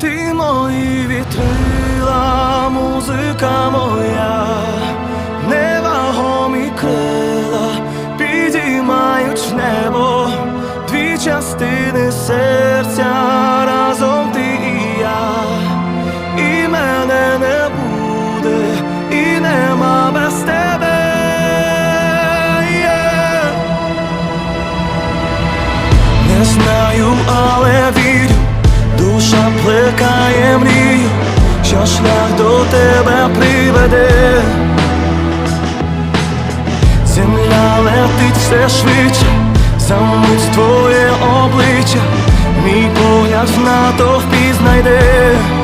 Ти мої вітрила, музика моя, невагомі крила підіймають небо дві частини серця разом ти і я, і мене не буде, і нема без тебе. Yeah. Не знаю, плекає мрій, що шлях до тебе приведе. Земля летить все швидше, замить твоє обличчя, мій погляд в впізнайде. знайде.